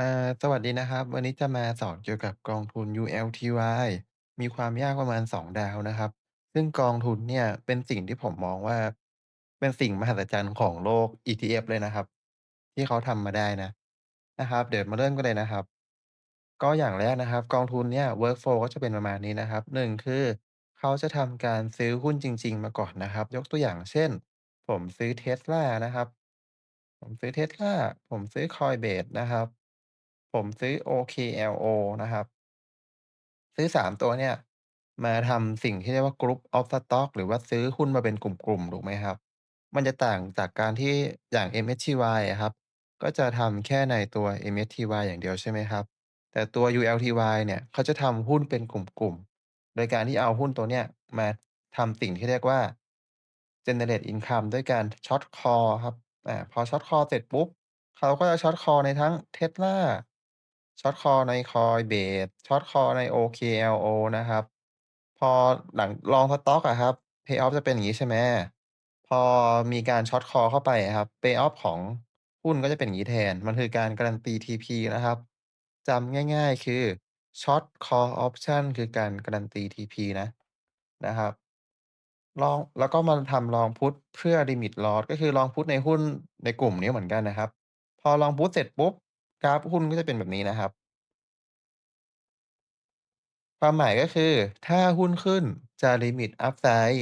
อ่า สวัสดีนะครับ วันนี้จะมาสอนเกี่ยวกับกองทุน ULTY มีความยากประมาณ 2 ดาวนะครับ ซึ่งกองทุนเนี่ยเป็นสิ่งที่ผมมองว่า เป็นสิ่งมหัศจรรย์ของโลก ETF เลยนะครับ ที่เขาทำมาได้นะ นะครับ เดี๋ยวมาเริ่มกันเลยนะครับ ก็อย่างแรกนะครับ กองทุนเนี่ย Workflow ก็จะเป็นประมาณนี้นะครับ 1 คือเขาจะทำการซื้อหุ้นจริง ๆ มาก่อนนะครับ ยกตัวอย่างเช่น ผมซื้อ Tesla นะครับ ผมซื้อ Tesla ผมซื้อ Coinbase นะครับ ผมซื้อ OKLO นะครับ ซื้อ 3 ตัวเนี่ย มาทำสิ่งที่เรียกว่า Group of Stock หรือว่าซื้อหุ้นมาเป็นกลุ่ม ๆ ถูกไหมครับ มันจะต่างจากการที่อย่าง MSCY อะครับ ก็จะทำแค่ในตัว MSCY อย่างเดียว ใช่ไหมครับ แต่ตัว ULTY เนี่ยเขาจะทำหุ้นเป็นกลุ่ม ๆ โดยการที่เอาหุ้นตัวเนี้ยมาทำสิ่งที่เรียกว่า Generate Income ด้วยการ Short Call ครับ อา พอ Short Call เสร็จปุ๊บ เขาก็จะช็อตคอในทั้ง Tesla ช็อตคอใน Coinbase ช็อตคอใน OKLO นะครับ พอหลัง Long Stock อะครับ Payoff จะเป็นอย่างงี้ ใช่ไหม พอมีการช็อตคอเข้าไปอะครับ Payoff ของหุ้นก็จะเป็นอย่างงี้แทน มันคือการการันตี TP นะครับ จำง่าย ๆ คือ Short Call Option คือการการันตี TP นะ นะครับ ลอง แล้วก็มาทำ Long Put เพื่อ Limit Loss ก็คือ Long Put ในหุ้นในกลุ่มนี้เหมือนกันนะครับ พอ Long Put เสร็จปุ๊บ กราฟหุ้นก็จะเป็นแบบนี้นะครับ ความหมายก็คือ ถ้าหุ้นขึ้นจะลิมิต Upside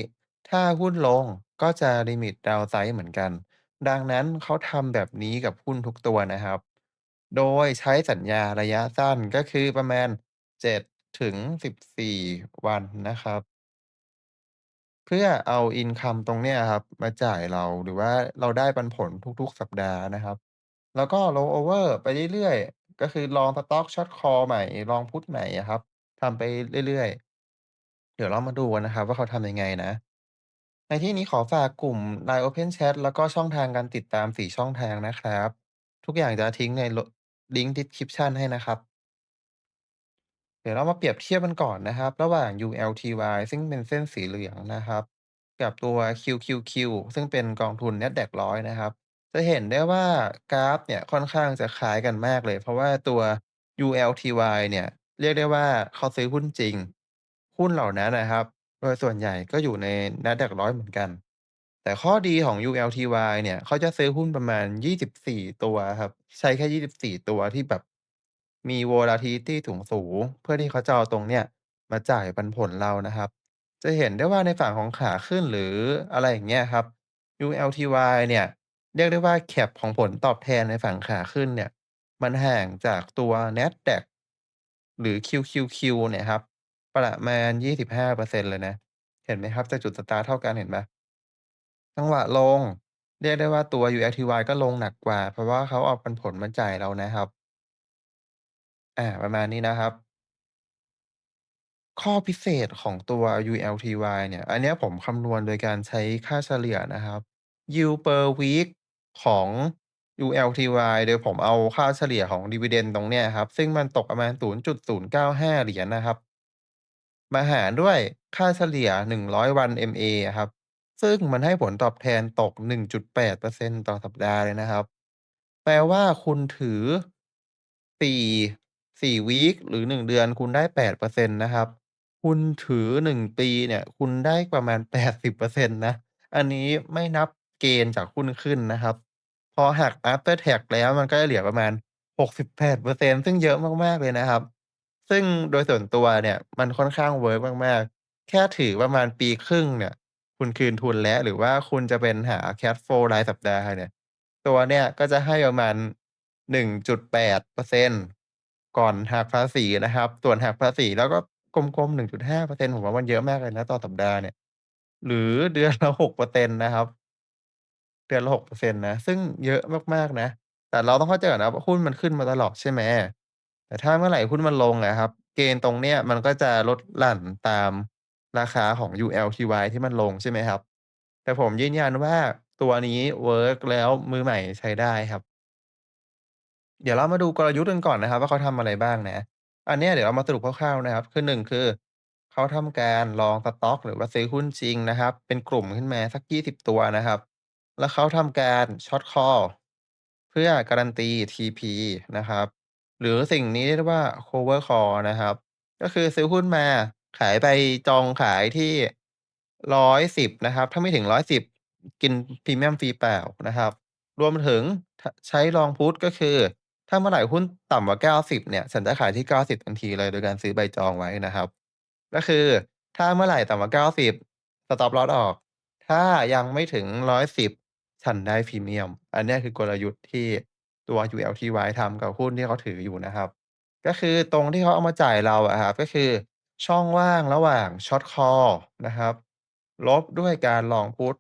ถ้าหุ้นลงก็จะลิมิต Downside เหมือนกัน ดังนั้นเขาทำแบบนี้กับหุ้นทุกตัวนะครับ โดยใช้สัญญาระยะสั้นก็คือประมาณ 7 ถึง 14 วันนะครับ เพื่อเอาอินคัมตรงเนี้ยครับ มาจ่ายเราหรือว่าเราได้ปันผลทุกๆสัปดาห์นะครับ แล้วก็ roll over ไปเรื่อย ๆ ก็คือลองสต็อกช็อตคอลใหม่ ลองพุตใหม่อะครับ ทำไปเรื่อย ๆ เดี๋ยวเรามาดูกันนะครับว่า เขาทำยังไงนะ ในที่นี้ขอฝากกลุ่ม LINE Open Chat แล้วก็ช่องทางการติดตาม 4 ช่องทางนะครับ ทุกอย่างจะทิ้งใน ล ลิงก์ description ให้นะครับ เดี๋ยวเรามาเปรียบเทียบกันก่อนนะครับ ระหว่าง ULTY ซึ่งเป็นเส้นสีเหลืองนะครับ กับตัว QQQ ซึ่งเป็นกองทุน NASDAQ 100 นะครับ จะเห็นได้ว่ากราฟเนี่ยค่อนข้างจะคล้ายกันมากเลย เพราะว่าตัว ULTY เนี่ยเรียกได้ว่าเขาซื้อหุ้นจริง หุ้นเหล่านั้นนะครับ โดยส่วนใหญ่ก็อยู่ใน NASDAQ 100 เหมือนกัน แต่ข้อดีของ ULTY เนี่ยเขาจะซื้อหุ้นประมาณ 24 ตัวครับ ใช้แค่ 24 ตัวที่แบบมี volatility สูงเพื่อที่เขาจะเอาตรงเนี้ยมาจ่ายปันผลเรานะครับ จะเห็นได้ว่าในฝั่งของขาขึ้นหรืออะไรอย่างเงี้ยครับ ULTY เนี่ย เรียกได้ว่าแคปของผลตอบแทนในฝั่งขาขึ้นเนี่ย มันห่างจากตัว NASDAQ หรือ QQQ เนี่ยครับ ประมาณ 25%เปอร์เซ็นต์เลยนะ เห็นไหมครับ จากจุดสตาร์ตเท่ากันเห็นเปล่าจังหวะลง เรียกได้ว่าตัว ULTY ก็ลงหนักกว่า เพราะว่าเขาเอาปันผลมาจ่ายเรานะครับอาประมาณนี้นะครับ ข้อพิเศษของตัว ULTY เนี่ย อันเนี้ยผมคำนวณโดยการใช้ค่าเฉลี่ยนะครับ Yield per week ของ ULTY โดยผมเอาค่าเฉลี่ยของ Dividend ตรงเนี้ยครับ ซึ่งมันตกประมาณ 0.095 เหรียญนะครับ มาหารด้วยค่าเฉลี่ย 100 วัน MA อครับ ซึ่งมันให้ผลตอบแทนตก 1.8%ต่อสัปดาห์เลยนะครับ แปลว่าคุณถือ 4 4วีกหรือ 1 เดือนคุณได้ 8%นะครับ คุณถือ 1 ปีเนี่ย คุณได้ประมาณ 80%นต์นะอันนี้ไม่นับเกณฑ์จากหุ้นขึ้นนะครับ พอหัก after tax แล้วมันก็จะเหลือประมาณ 68%ซึ่งเยอะมากๆเลยนะครับ ซึ่งโดยส่วนตัวเนี่ยมันค่อนข้างเวิร์กมากๆ แค่ถือประมาณปีครึ่งเนี่ย คุณคืนทุนแล้วหรือว่าคุณจะเป็นหา cash flow รายสัปดาห์เนี่ย ตัวเนี่ยก็จะให้ประมาณ 1.8%ก่อนหักภาษีนะครับ ส่วนหักภาษีแล้วก็กลมๆ 1.5%ผมว่ามันเยอะมากเลยนะต่อสัปดาห์เนี่ย หรือเดือนละ 6%นต์นะครับ เดือนละ6%นต์นะ ซึ่งเยอะมาก ๆ นะ แต่เราต้องเข้าใจก่อนนะว่า หุ้นมันขึ้นมาตลอด ใช่ไหม แต่ถ้าเมื่อไหร่หุ้นมันลงอะครับ เกณฑ์ตรงเนี้ยมันก็จะลดหลั่นตามราคาของ ULTY ที่มันลง ใช่ไหมครับ แต่ผมยืนยันว่า ตัวนี้เวิร์ก แล้วมือใหม่ใช้ได้ครับ เดี๋ยวเรามาดูกลยุทธ์กันก่อนนะครับว่า เขาทำอะไรบ้างนะ อันเนี้ยเดี๋ยวเรามาสรุปคร่าว ๆ นะครับ คือ 1 คือ เขาทำการลองสต็อก หรือว่าซื้อหุ้นจริงนะครับ เป็นกลุ่มขึ้นมาสัก 20 ตัวนะครับ แล้วเขาทำการช็อตคอลเพื่อการันตี TP นะครับ หรือสิ่งนี้เรียกว่า Cover Call นะครับ ก็คือซื้อหุ้นมาขายไปจองขายที่ 110 นะครับ ถ้าไม่ถึง 110 กินพรีเมียมฟรีเปล่านะครับ รวมถึงใช้ Long Put ก็คือ ถ้าเมื่อไหร่หุ้นต่ำกว่า 90 เนี่ย ฉันจะขายที่ 90 ทันทีเลยโดยการซื้อใบจองไว้นะครับ ก็คือถ้าเมื่อไหร่ต่ำกว่า 90 Stop Loss ออก ถ้ายังไม่ถึง 110 ฉันได้พรีเมียม อันเนี้ยคือกลยุทธ์ที่ตัว ULTY ทำกับหุ้นที่เขาถืออยู่นะครับ ก็คือตรงที่เขาเอามาจ่ายเราอะครับ ก็คือช่องว่างระหว่าง Short Call นะครับ ลบด้วยการ Long Put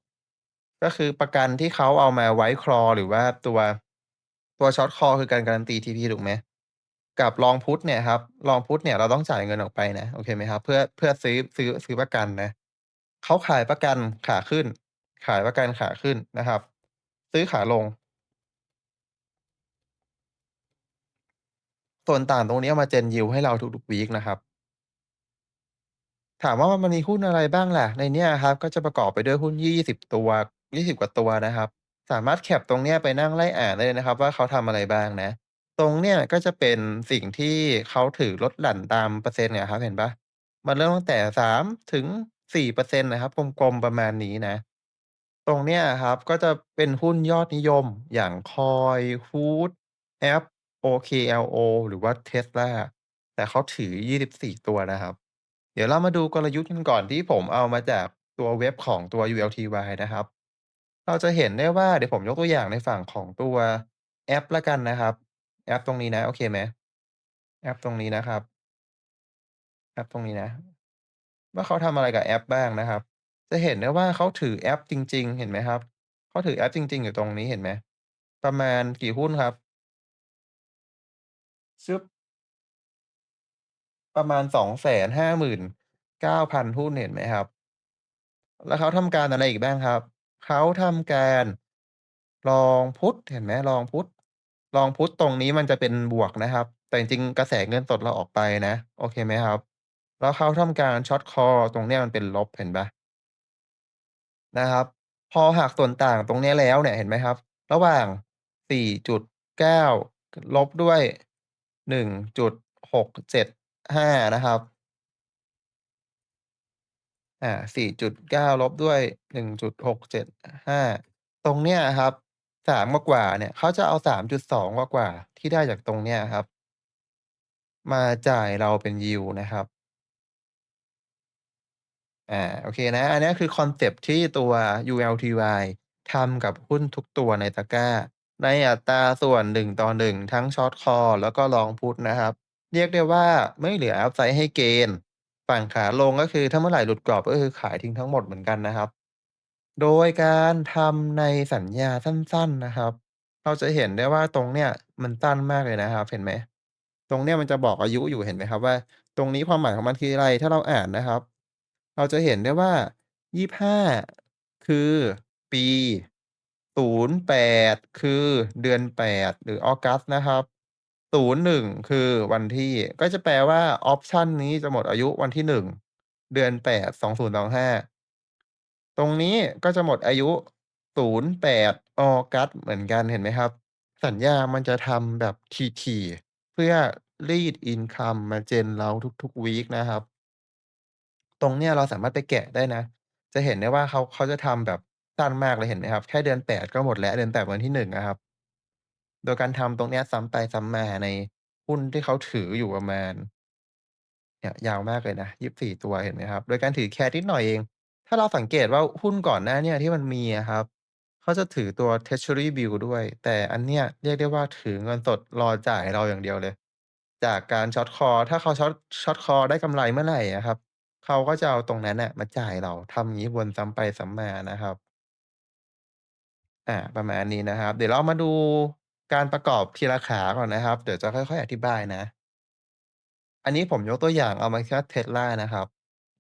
ก็คือประกันที่เขาเอามา White Call หรือว่าตัว ตัว Short Call คือการการันตี TP ถูกไหม กับ Long Put เนี่ยครับ Long Put เนี่ยเราต้องจ่ายเงินออกไปนะ โอเคไหมครับ เพื่อ เพื่อซื้อ ซื้อ ซื้อประกันนะ เขาขายประกันขาขึ้น ขายประกันขาขึ้นนะครับ ซื้อขาลง ส่วนต่างตรงนี้มา Gen Yield ให้เราทุกๆวีกนะครับ ถามว่ามันมีหุ้นอะไรบ้างล่ะ ในนี้ครับ ก็จะประกอบไปด้วยหุ้น 20 ตัว 20 กว่าตัวนะครับ สามารถแคปตรงนี้ไปนั่งไล่อ่านได้เลยนะครับ ว่าเขาทำอะไรบ้างนะ ตรงเนี้ยก็จะเป็นสิ่งที่เขาถือลดหลั่นตามเปอร์เซ็นต์เนี่ยครับเห็นปล่า?มันเริ่มตั้งแต่3-4%นะครับกลมๆประมาณนี้นะ ตรงเนี้ยครับ ก็จะเป็นหุ้นยอดนิยมอย่าง KOIL HOOD App OKLO หรือว่า Tesla แต่เขาถือ 24 ตัวนะครับ เดี๋ยวเรามาดูกลยุทธ์กันก่อนที่ผมเอามาจากตัวเว็บของตัว ULTY นะครับ เราจะเห็นได้ว่าเดี๋ยวผมยกตัวอย่างในฝั่งของตัวแอปล้วกันนะครับ แอปตรงนี้นะ โอเคไหมแอปตรงนี้นะครับ แอปตรงนี้นะ ว่าเขาทำอะไรกับแอปบ้างนะครับ จะเห็นได้ว่าเขาถือแอปจริง ๆ เห็นไหมครับ เขาถือแอปจริง ๆ อยู่ตรงนี้เห็นไหม ประมาณกี่หุ้นครับ?ชึบ ประมาณ 259,000 หุ้น เห็นไหมครับ?แล้วเขาทำการอะไรอีกบ้างครับ เขาทำการ Long Put เห็นไหม Long Put Long Put ตรงนี้มันจะเป็นบวกนะครับ แต่จริง ๆ กระแสเงินสดเราออกไปนะ โอเคไหมครับ แล้วเขาทำการ Short Call ตรงเนี้ยมันเป็นลบ เห็นเปล่า? นะครับ พอหักส่วนต่างตรงเนี้ยแล้วเนี่ย เห็นไหมครับ ระหว่าง 4.9กลบด้วย 1.675 นะครับ อ่า 4.9 ลบด้วย 1.675 ตรงเนี้ยครับ 3 กว่าๆเนี่ย เขาจะเอา 3.2กว่าๆที่ได้จากตรงเนี้ยครับ มาจ่ายเราเป็น Yield นะครับ อาโอเคนะ อันนี้คือคอนเซปต์ที่ตัว ULTY ทำกับหุ้นทุกตัวในตะกร้า ในอัตราส่วน1:1ทั้ง Short Call แล้วก็ Long Put นะครับ เรียกได้ว่าไม่เหลืออัปไซด์ให้เกนฝั่งขาลงก็คือถ้าเมื่อไหร่หลุดกรอบก็คือขายทิ้งทั้งหมดเหมือนกันนะครับ โดยการทำในสัญญาสั้นๆนะครับ เราจะเห็นได้ว่าตรงเนี้ยมันสั้นมากเลยนะครับ เห็นไหม ตรงเนี้ยมันจะบอกอายุอยู่เห็นไหมครับว่า ตรงนี้ความหมายของมันคืออะไร ถ้าเราอ่านนะครับ เราจะเห็นได้ว่า 25 คือปี 08 คือเดือน 8 หรือ August นะครับ 01 คือวันที่ ก็จะแปลว่าออปชันนี้จะหมดอายุวันที่ 1 เดือน 8 2025 ตรงนี้ก็จะหมดอายุ 08 August เหมือนกันเห็นไหมครับ สัญญามันจะทำแบบถี่ๆ เพื่อรีดอินคัมมา Gen เราทุกๆวีกนะครับ ตรงเนี้ยเราสามารถไปแกะได้นะ จะเห็นได้ว่าเขา เขาจะทำแบบสั้นมากเลยเห็นไหมครับ แค่เดือน 8 ก็หมดแล้ว เดือน 8 วันที่ 1 อะครับ โดยการทำตรงเนี้ยซ้ำไปซ้ำมาในหุ้นที่เขาถืออยู่ประมาณ เนี่ย ยาวมากเลยนะ 24 ตัวเห็นไหมครับ โดยการถือ Cash นิดหน่อยเอง ถ้าเราสังเกตว่า หุ้นก่อนหน้าเนี้ยที่มันมีอะครับ เขาจะถือตัว Treasury Bill ด้วย แต่อันเนี้ยเรียกได้ว่า ถือเงินสดรอจ่ายเราอย่างเดียวเลย จากการ Short Call ถ้าเขา Short Short Call ได้กำไรเมื่อไหร่อะครับ เขาก็จะเอาตรงนั้นน่ะมาจ่ายเรา ทำงี้วนซ้ำไปซ้ำมานะครับ อา ประมาณนี้นะครับ เดี๋ยวเรามาดูการประกอบทีละขาก่อนนะครับ เดี๋ยวจะค่อย ๆ อธิบายนะ อันนี้ผมยกตัวอย่างเอามาแค่ Tesla นะครับ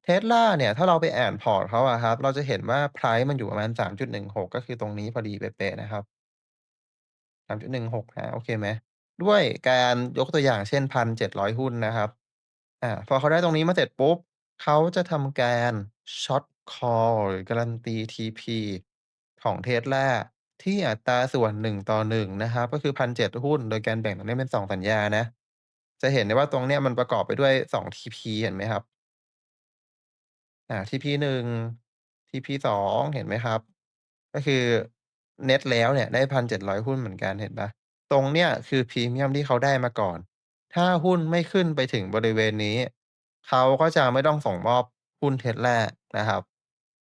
Tesla เนี่ย ถ้าเราไปอ่านพอร์ตเขาอะครับ เราจะเห็นว่าไพรซ์มันอยู่ประมาณ 3.16 ก็คือตรงนี้พอดีเป๊ะ ๆ นะครับ 3.16 นะ โอเคไหม ด้วยการยกตัวอย่าง เช่น 1,700 หุ้นนะครับ อ่า พอเขาได้ตรงนี้มาเสร็จปุ๊บ เขาจะทำการ Short Call หรือการันตี TP ของ Tesla ที่อัตราส่วน 1:1 นะครับ ก็คือ 1,700 หุ้น โดยการแบ่งตรงนี้เป็น 2 สัญญานะ จะเห็นได้ว่าตรงเนี้ยมันประกอบไปด้วย 2 TP เห็นไหมครับ?อา TP1 TP2 เห็นไหมครับ?ก็คือ เน็ตแล้วเนี่ยได้ 1,700 หุ้นเหมือนกัน เห็นเปล่า?ตรงเนี้ยคือพรีเมียมที่เขาได้มาก่อน ถ้าหุ้นไม่ขึ้นไปถึงบริเวณนี้ เขาก็จะไม่ต้องส่งมอบหุ้น Tesla นะครับ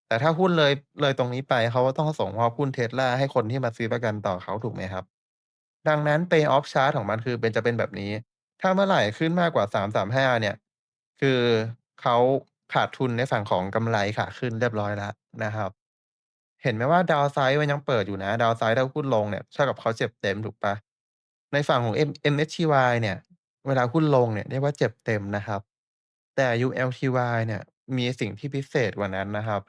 แต่ถ้าหุ้นเลยเลยตรงนี้ไปเขาก็ต้องส่งมอบหุ้น Tesla ให้คนที่มาซื้อประกันต่อเขาถูกไหมครับ?ดังนั้น Pay Off Chart ของมันคือเป็นจะเป็นแบบนี้ ถ้าเมื่อไหร่ขึ้นมากกว่า335เนี่ย คือเขาขาดทุนในฝั่งของกำไรขาขึ้นเรียบร้อยแล้วนะครับ เห็นไหมว่า Downside มันยังเปิดอยู่นะ Downside ถ้าหุ้นลงเนี่ยเท่ากับเขาเจ็บเต็มถูกปล่า?ในฝั่งของ M MSCY เนี่ย เวลาหุ้นลงเนี่ยเรียกว่าเจ็บเต็มนะครับ แต่ ULTY เนี่ยมีสิ่งที่พิเศษกว่านั้นนะครับ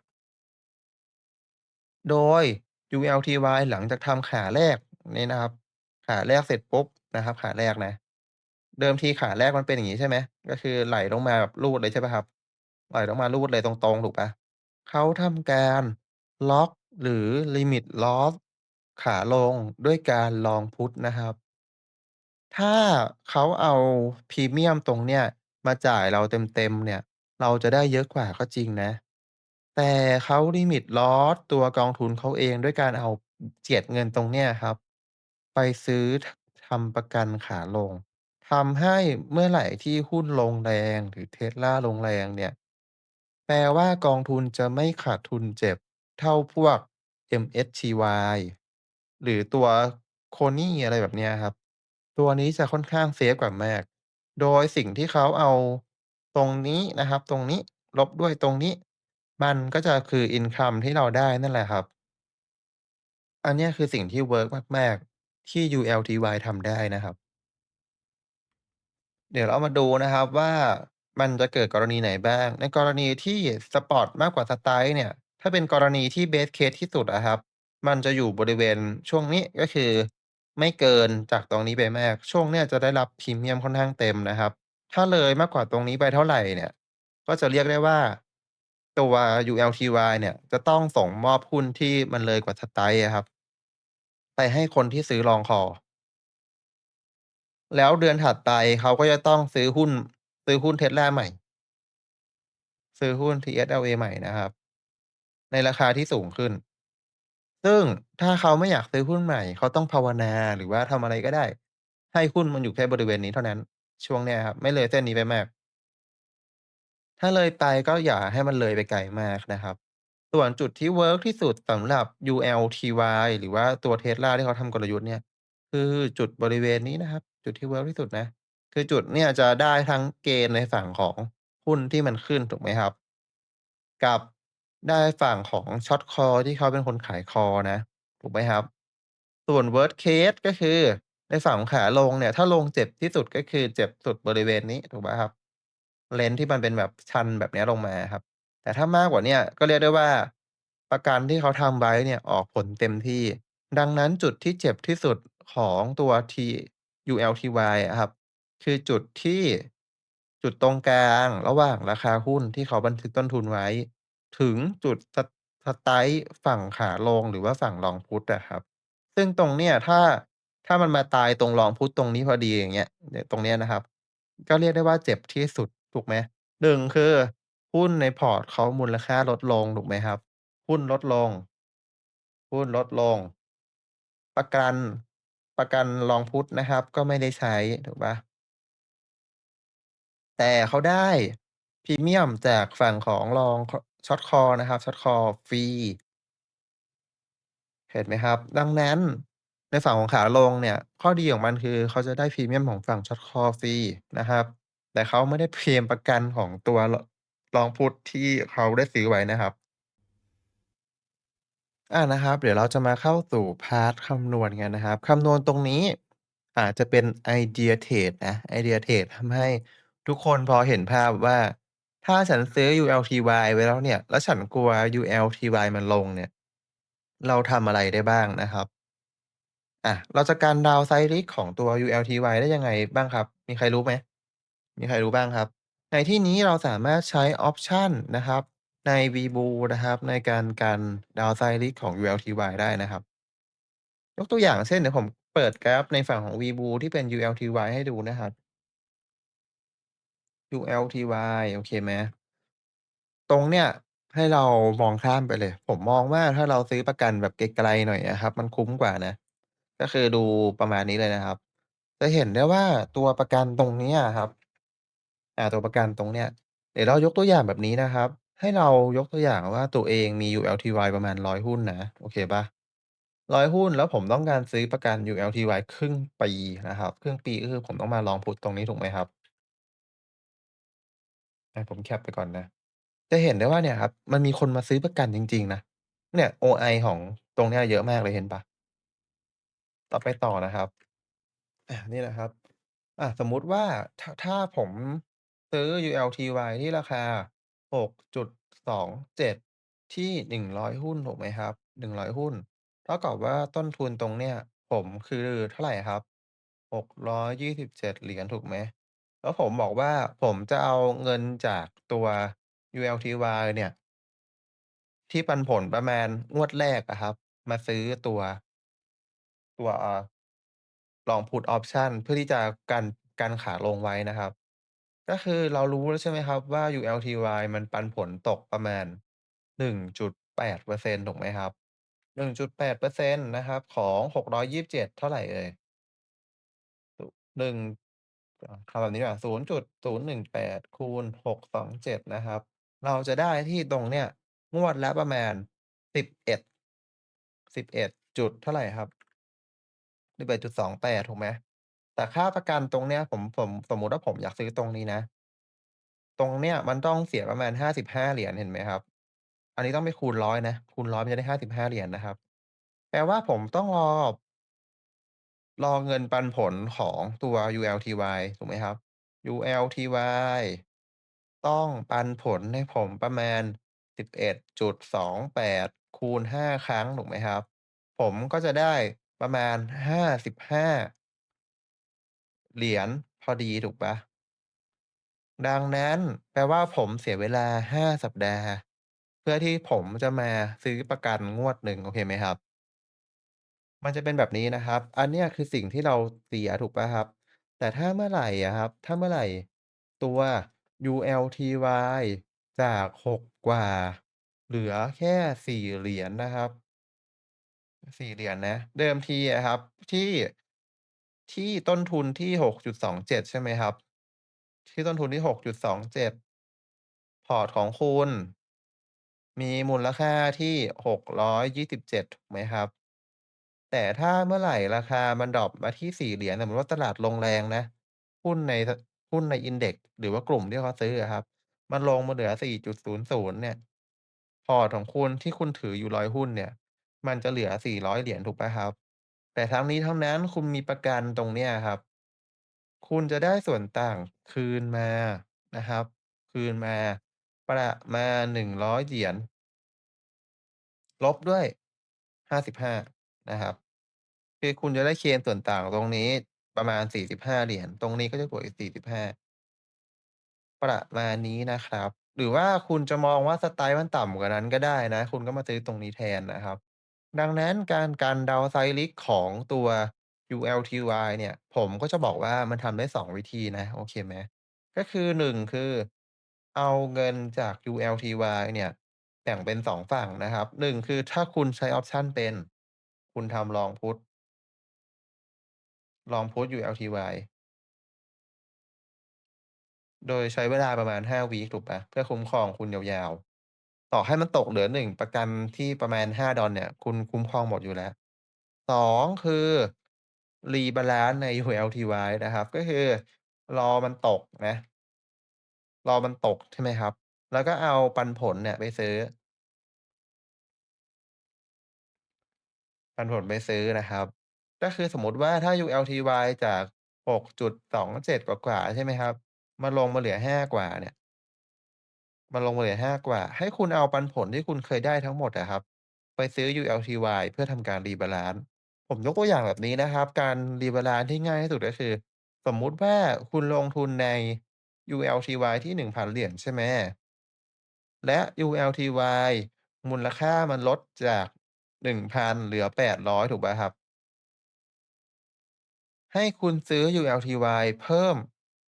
โดย ULTY หลังจากทำขาแรกนี้นะครับ ขาแรกเสร็จปุ๊บนะครับ ขาแรกนะ เดิมทีขาแรกมันเป็นอย่างงี้ใช่ไหม ก็คือไหลลงมาแบบรูดเลยใช่เปล่าครับ ไหลลงมารูดเลยตรง ๆ ถูกเปล่า?เขาทำการล็อกหรือ Limit Loss ขาลงด้วยการ Long Put นะครับ ถ้าเขาเอาพรีเมียมตรงเนี้ย มาจ่ายเราเต็ม ๆ เนี่ย เราจะได้เยอะกว่าก็จริงนะ แต่เขา Limit Loss ตัวกองทุนเขาเองด้วยการเอา เจียดเงินตรงเนี้ยครับ ไปซื้อ ท ทำประกันขาลง ทำให้เมื่อไหร่ที่หุ้นลงแรง หรือ Tesla ลงแรงเนี่ย แปลว่ากองทุนจะไม่ขาดทุนเจ็บเท่าพวก MSCY หรือตัว KONI อะไรแบบเนี้ยครับ ตัวนี้จะค่อนข้างเซฟกว่ามาก โดยสิ่งที่เขาเอาตรงนี้นะครับ ตรงนี้ลบด้วยตรงนี้ มันก็จะคือ อินคัม ที่เราได้นั่นแหละครับ อันเนี้ยคือสิ่งที่เวิร์กมาก ๆ ที่ ULTY ทำได้นะครับ เดี๋ยวเรามาดูนะครับว่า มันจะเกิดกรณีไหนบ้าง ในกรณีที่สปอตมากกว่าสไตรก์เนี่ย ถ้าเป็นกรณีที่ Best Case ที่สุดอะครับ มันจะอยู่บริเวณช่วงนี้ ก็คือ ไม่เกินจากตรงนี้ไปมาก ช่วงเนี้ยจะได้รับพรีเมียมค่อนข้างเต็มนะครับ ถ้าเลยมากกว่าตรงนี้ไปเท่าไรเนี่ย ก็จะเรียกได้ว่า ตัว ULTY เนี่ย จะต้องส่งมอบหุ้นที่มันเลยกว่าสไตรก์อะครับ ไปให้คนที่ซื้อ Long Call แล้วเดือนถัดไปเขาก็จะต้องซื้อหุ้น ซื้อหุ้น Tesla ใหม่ ซื้อหุ้น TSLA ใหม่นะครับ ในราคาที่สูงขึ้น ซึ่งถ้าเขาไม่อยากซื้อหุ้นใหม่ เขาต้องภาวนา หรือว่าทำอะไรก็ได้ ให้หุ้นมันอยู่แค่บริเวณนี้เท่านั้น ช่วงเนี้ยครับ ไม่เลยเส้นนี้ไปมาก ถ้าเลยไปก็อย่าให้มันเลยไปไกลมากนะครับ ส่วนจุดที่เวิร์กที่สุดสำหรับ ULTY หรือว่าตัว Tesla ที่เขาทำกลยุทธ์เนี่ย คือจุดบริเวณนี้นะครับ จุดที่เวิร์กที่สุดนะ คือจุดเนี่ยจะได้ทั้งเกณฑ์ในฝั่งของหุ้นที่มันขึ้นถูกไหมครับ กับ ได้ฝั่งของ Short Call ที่เขาเป็นคนขายคอนะ ถูกไหมครับ ส่วน Worst Case ก็คือในฝั่งของขาลงเนี่ย ถ้าลงเจ็บที่สุด ก็คือเจ็บสุดบริเวณนี้ ถูกเปล่าครับ เลนที่มันเป็นแบบชันแบบเนี้ยลงมาครับ แต่ถ้ามากกว่าเนี้ย ก็เรียกได้ว่า ประกันที่เขาทำไว้เนี่ยออกผลเต็มที่ ดังนั้นจุดที่เจ็บที่สุดของตัว T ULTY อะครับ คือจุดที่ จุดตรงกลางระหว่างราคาหุ้นที่เขาบันทึกต้นทุนไว้ ถึงจุด ส สไตร์ ฝั่งขาลง หรือว่าฝั่ง Long Put อะครับ ซึ่งตรงเนี้ย ถ้า ถ้ามันมาตายตรง Long Put ตรงนี้พอดี อย่างเงี้ย เนี่ย ตรงเนี้ยนะครับ ก็เรียกได้ว่าเจ็บที่สุด ถูกไหม 1 คือหุ้นในพอร์ตเขามูลค่าลดลง ถูกไหมครับ หุ้นลดลง หุ้นลดลง ประกัน ประกัน Long Put นะครับ ก็ไม่ได้ใช้ ถูกเปล่า?แต่เขาได้พรีเมียมจากฝั่งของ Long ค Short Call นะครับ Short Call ฟรี เห็นไหมครับ ดังนั้นในฝั่งของขาลงเนี่ย ข้อดีของมันคือเขาจะได้พรีเมียมของฝั่ง Short Call ฟรีนะครับ แต่เขาไม่ได้เคลมประกันของตัว L Long Put ที่เขาได้ซื้อไว้นะครับ อ่านะครับ เดี๋ยวเราจะมาเข้าสู่พาร์ตคำนวณกันนะครับคำนวณตรงนี้อาจจะเป็นไอเดียเทรดนะไอเดียเทรดทำให้ทุกคนพอเห็นภาพว่า ถ้าฉันซื้อ ULTY ไว้แล้วเนี่ย แล้วฉันกลัว ULTY มันลงเนี่ย เราทำอะไรได้บ้างนะครับอะเราจะกัน Downside Risk ของตัว ULTY ได้ยังไงบ้างครับ มีใครรู้ไหม?มีใครรู้บ้างครับ?ในที่นี้เราสามารถใช้ออปชันนะครับ ใน Webull นะครับ ในการกัน Downside Risk ของ ULTY ได้นะครับ ยกตัวอย่างเช่น เดี๋ยวผมเปิดกราฟในฝั่งของ Webull ที่เป็น ULTY ให้ดูนะครับ ULTY โอเคไหม ตรงเนี้ยให้เรามองข้ามไปเลย ผมมองว่า ถ้าเราซื้อประกันแบบไกล ๆ หน่อยอะครับ มันคุ้มกว่านะ ก็คือดูประมาณนี้เลยนะครับ จะเห็นได้ว่า ตัวประกันตรงเนี้ยครับ อ่า ตัวประกันตรงเนี้ย เดี๋ยวเรายกตัวอย่างแบบนี้นะครับ ให้เรายกตัวอย่างว่า ตัวเองมี ULTY ประมาณ 100 หุ้นนะ โอเคเปล่า?100 หุ้น แล้วผมต้องการซื้อประกัน ULTY ครึ่งปีนะครับ ครึ่งปี ก็คือผมต้องมาลอง Put ตรงนี้ ถูกไหมครับ? อาผมแคปไปก่อนนะ จะเห็นได้ว่าเนี่ยครับ มันมีคนมาซื้อประกันจริง ๆ นะ เนี่ย OI ของตรงเนี้ยเยอะมากเลยเห็นเปล่า?ต่อ ไปต่อนะครับ อา นี่นะครับ อ่า สมมุติว่า ถ้า ถ้าผมซื้อ ULTY ที่ราคา 6.27 ที่ 100 หุ้น ถูกไหมครับ 100 หุ้น เท่ากับว่าต้นทุนตรงเนี้ย ผมคือเท่าไรครับ 627 เหรียญ ถูกไหม แล้วผมบอกว่า ผมจะเอาเงินจากตัว ULTY เนี่ย ที่ปันผลประมาณงวดแรกอะครับ มาซื้อตัว ตัวอ่า Long Put Option เพื่อที่จะกัน กันขาลงไว้นะครับ ก็คือเรารู้แล้ว ใช่ไหมครับว่า ULTY มันปันผลตกประมาณ 1.8%ถูกไหมครับ 1.8%นะครับ ของ 627 เท่าไรเอ่ย?สุ1 อ่า ทำแบบนี้ดีกว่า 0.018 คูณ 627 นะครับ เราจะได้ที่ตรงเนี้ย งวดละประมาณ 11 11 จุดเท่าไรครับ 11.28 ถูกไหม แต่ค่าประกันตรงเนี้ย ผม ผม สมมุติว่าผมอยากซื้อตรงนี้นะ ตรงเนี้ยมันต้องเสียประมาณ 55 เหรียญ เห็นไหมครับ อันนี้ต้องไปคูณ 100 นะ คูณ 100 มันจะได้ 55 เหรียญนะครับ แปลว่าผมต้องรอ รอเงินปันผลของตัว ULTY ถูกไหมครับ ULTY ต้องปันผลให้ผมประมาณ 11.28 คูณ 5 ครั้งถูกไหมครับ ผมก็จะได้ประมาณ 55 เหรียญพอดีถูกปล่า?ดังนั้นแปลว่าผมเสียเวลา 5 สัปดาห์ เพื่อที่ผมจะมาซื้อประกันงวดหนึ่งโอเคไหมครับ? มันจะเป็นแบบนี้นะครับ อันเนี้ยคือสิ่งที่เราเสียถูกเปล่าครับ แต่ถ้าเมื่อไหร่อะครับ ถ้าเมื่อไหร่ตัว ULTY จาก 6 กว่า เหลือแค่ 4 เหรียญนะครับ 4 เหรียญนะ เดิมทีอะครับที่ ที่ต้นทุนที่ 6.27 ใช่ไหมครับ ที่ต้นทุนที่ 6.27 พอร์ตของคุณ มีมูลค่าที่ 627 ถูกไหมครับ แต่ถ้าเมื่อไหร่ราคามันดร็อปมาที่4เหรียญสมมุติว่าตลาดลงแรงนะ หุ้นใน ท หุ้นใน Index หรือว่ากลุ่มที่เขาซื้ออะครับ มันลงมาเหลือ 4.00 เนี่ย พอร์ตของคุณที่คุณถืออยู่ 100 หุ้นเนี่ย มันจะเหลือ 400 เหรียญ ถูกเปล่าครับ แต่ทั้งนี้ทั้งนั้นคุณมีประกันตรงเนี้ยครับ คุณจะได้ส่วนต่างคืนมานะครับ คืนมาประมาณ 100 เหรียญ ลบด้วย 55 นะครับ คือคุณจะได้เคลมส่วนต่างตรงนี้ประมาณ 45 เหรียญ ตรงนี้ก็จะบวกอีก 45 ประมาณนี้นะครับ หรือว่าคุณจะมองว่าสไตร์มันต่ำกว่านั้นก็ได้นะ คุณก็มาซื้อตรงนี้แทนนะครับ ดังนั้นการกัน Downside Risk ของตัว ULTY เนี่ย ผมก็จะบอกว่ามันทำได้ 2 วิธีนะ โอเคไหม ก็คือ 1 คือ เอาเงินจาก ULTY เนี่ย แบ่งเป็น 2 ฝั่งนะครับ 1 คือถ้าคุณใช้ออปชันเป็น คุณทำ Long Put Long Put ULTY โดยใช้เวลาประมาณ5วีกถูกปล่าเพื่อคุ้มครองคุณยาวๆ ต่อให้มันตกเหลือ1ประกันที่ประมาณ $5 เนี่ย คุณคุ้มครองหมดอยู่แล้ว2คือ Rebalance ใน ULTY นะครับ ก็คือรอมันตกนะ รอมันตกใช่ไหมครับ แล้วก็เอาปันผลเนี่ยไปซื้อ ปันผลไปซื้อนะครับ ก็คือสมมติว่าถ้า ULTY จาก 6.27 กว่า ๆ ใช่ไหมครับมันลงมาเหลือ 5 กว่าเนี่ย มันลงมาเหลือ 5 กว่า ให้คุณเอาปันผลที่คุณเคยได้ทั้งหมดอะครับ ไปซื้อ ULTY เพื่อทำการ Rebalance ผมยกตัวอย่างแบบนี้นะครับ การ Rebalance ที่ง่ายที่สุด ก็คือ สมมุติว่าคุณลงทุนใน ULTY ที่ 1,000 เหรียญ ใช่ไหม และ ULTY มูลค่ามันลดจาก 1,000 เหลือ 800 ถูกเปล่าครับ ให้คุณซื้อ ULTY เพิ่ม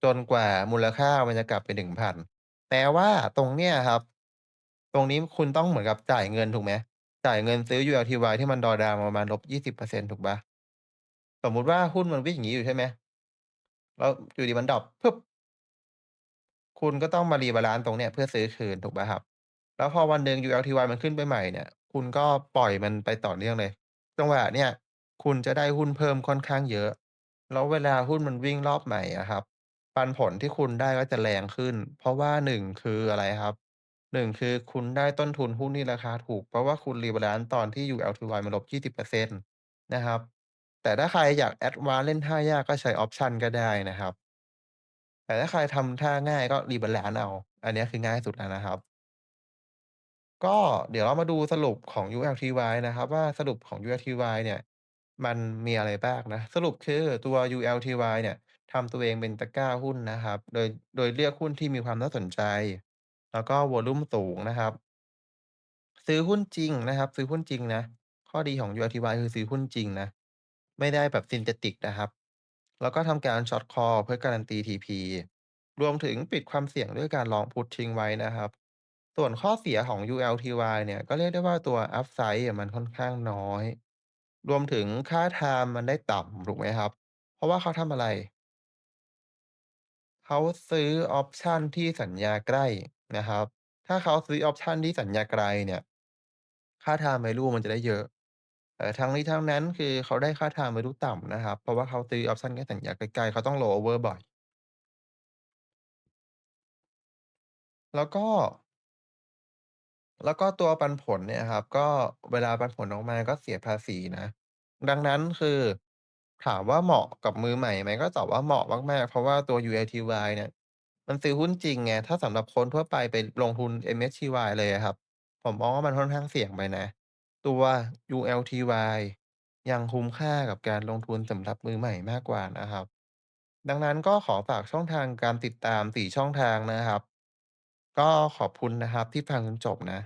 จนกว่ามูลค่ามันจะกลับไป 1,000แปลว่าตรงเนี้ยครับ ตรงนี้คุณต้องเหมือนกับจ่ายเงินถูกไหม จ่ายเงินซื้อ ULTY ที่มัน Drawdown ประมาณลบ -20% ถูกเปล่า?สมมุติว่าหุ้นมันวิ่งอย่างงี้อยู่ใช่ไหม แล้วอยู่ดีมันดร็อปคุณก็ต้องมา rebalance ตรงเนี้ยเพื่อซื้อคืนถูกเปล่าครับ แล้วพอวันหนึ่ง ULTY มันขึ้นไปใหม่เนี่ย คุณก็ปล่อยมันไปต่อเนื่องเลย จังหวะเนี้ยคุณจะได้หุ้นเพิ่มค่อนข้างเยอะ แล้วเวลาหุ้นมันวิ่งรอบใหม่อะครับ ปันผลที่คุณได้ก็จะแรงขึ้น เพราะว่า 1 คืออะไรครับ 1 คือคุณได้ต้นทุนหุ้นที่ราคาถูก เพราะว่าคุณ rebalance ตอนที่ ULTY มัน -20% นะครับ แต่ถ้าใครอยากแอดวานเล่นท่ายากก็ใช้ออปชันก็ได้นะครับ แต่ถ้าใครทำท่าง่ายก็ rebalance เอา อันเนี้ยคือง่ายสุดแล้วนะครับ ก็เดี๋ยวเรามาดูสรุปของ ULTY นะครับว่า สรุปของ ULTY เนี่ยมันมีอะไรบ้างนะ สรุปคือตัว ULTY เนี่ยทำตัวเองเป็นตะกร้าหุ้นนะครับ โดย โดยเลือกหุ้นที่มีความน่าสนใจ แล้วก็วอลลุมสูงนะครับ ซื้อหุ้นจริงนะครับ ซื้อหุ้นจริงนะ ข้อดีของ ULTY คือซื้อหุ้นจริงนะ ไม่ได้แบบ Synthetic นะครับ แล้วก็ทำการช็อตคอลเพื่อการันตี TP รวมถึงปิดความเสี่ยงด้วยการ Long Put ทิ้งไว้นะครับ ส่วนข้อเสียของ ULTY เนี่ยก็เรียกได้ว่าตัว Upside อะมันค่อนข้างน้อย รวมถึงค่าไทม์มันได้ต่ำ ถูกไหมครับ เพราะว่าเขาทำอะไร?เขาซื้อ ออปชัน ที่สัญญาใกล้นะครับ ถ้าเขาซื้อ ออปชัน ที่สัญญาไกลเนี่ย ค่า Time Value มันจะได้เยอะ แต่ทั้งนี้ทั้งนั้น คือเขาได้ค่า Time Value ต่ำนะครับ เพราะว่าเขาซื้อ ออปชัน แค่สัญญาใกล้ ๆ เขาต้อง Roll over บ่อย แล้วก็ แล้วก็ตัวปันผลเนี่ยครับ ก็เวลาปันผลออกมาก็เสียภาษีนะ ดังนั้นคือ ถามว่าเหมาะกับมือใหม่ไหม ก็ตอบว่าเหมาะมาก ๆ เพราะว่าตัว ULTY เนี่ย มันซื้อหุ้นจริงไง ถ้าสำหรับคนทั่วไปไปลงทุน MSCY เลยอะครับ ผมมองว่ามันค่อนข้างเสี่ยงไปนะ ตัว ULTY ยังคุ้มค่ากับการลงทุนสำหรับมือใหม่มากกว่านะครับ ดังนั้นก็ขอฝากช่องทางการติดตาม 4 ช่องทางนะครับ ก็ขอบคุณนะครับที่ฟังจนจบนะ